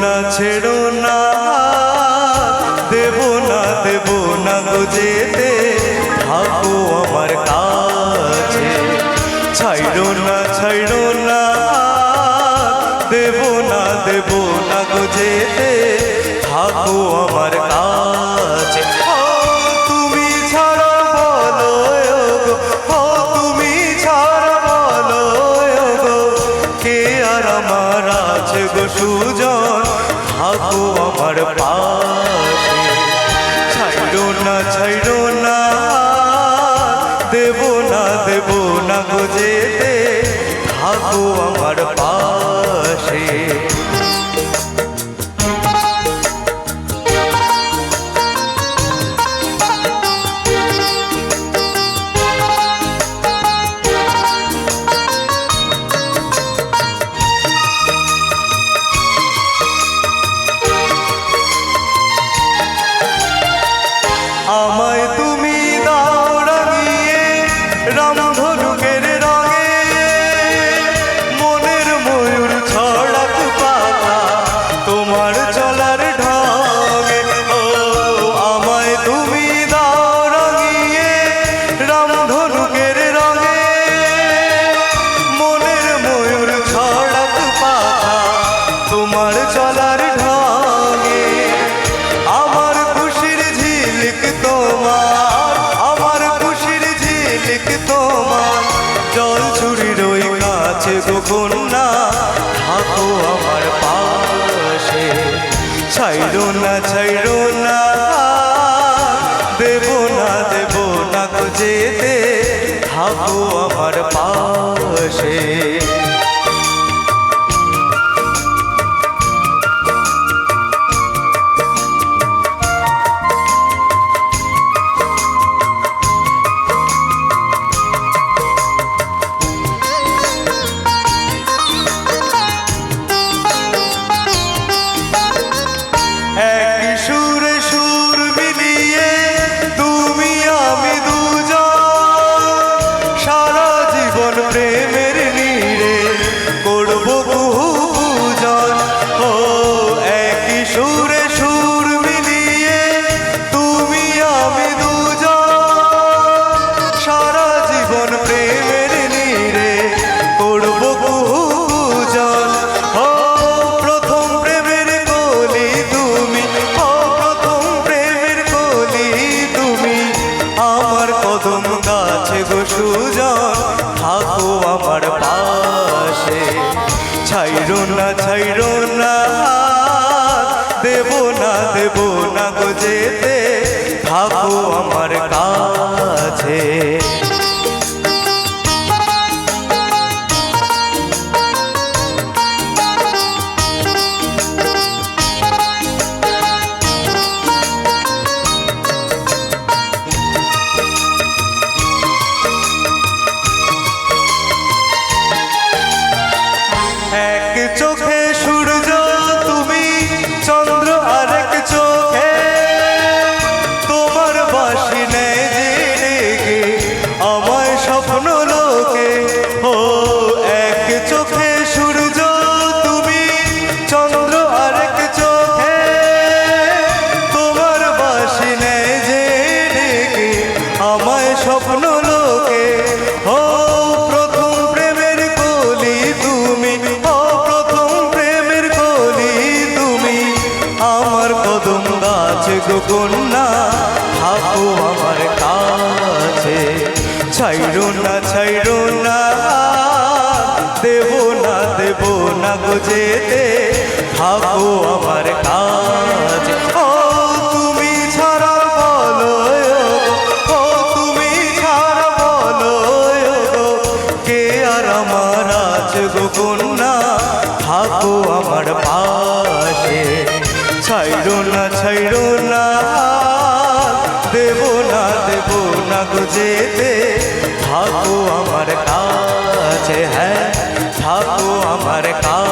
না, ছেড়ো না। দেব না দেব না গুজে যেতে। থাকো আমার কাছে। ছাইড়ো না ছাইড়ো না। দেব না দেব না গুজে যেতে। থাকো আমার কাছে। তুমি তুমি কে আর আমার আছে সুজন? আমার পাশে। ছাইড়ো না ছাইড়ো না, দেব না দেব না গো যেতে। থাকো আমার পাশে। আমায় তুমি কন্যা থাকো আমার পাশে। না ছাইরো না ছাইরো না ছাইরো না দেব না দেব না গো যেতে। থাকো আমার কাছে এক কন্যা থাকো আমার কাছে। ছাইরো না ছাইরো না দেব না দেব না গো যেতে। থাকো আমার কাছে। ছাইড়ো না ছাইড়ো না। দেব না দেব না গো যেতে। থাকো আমার কাছে হ্যাঁ থাকো আমার কাছে।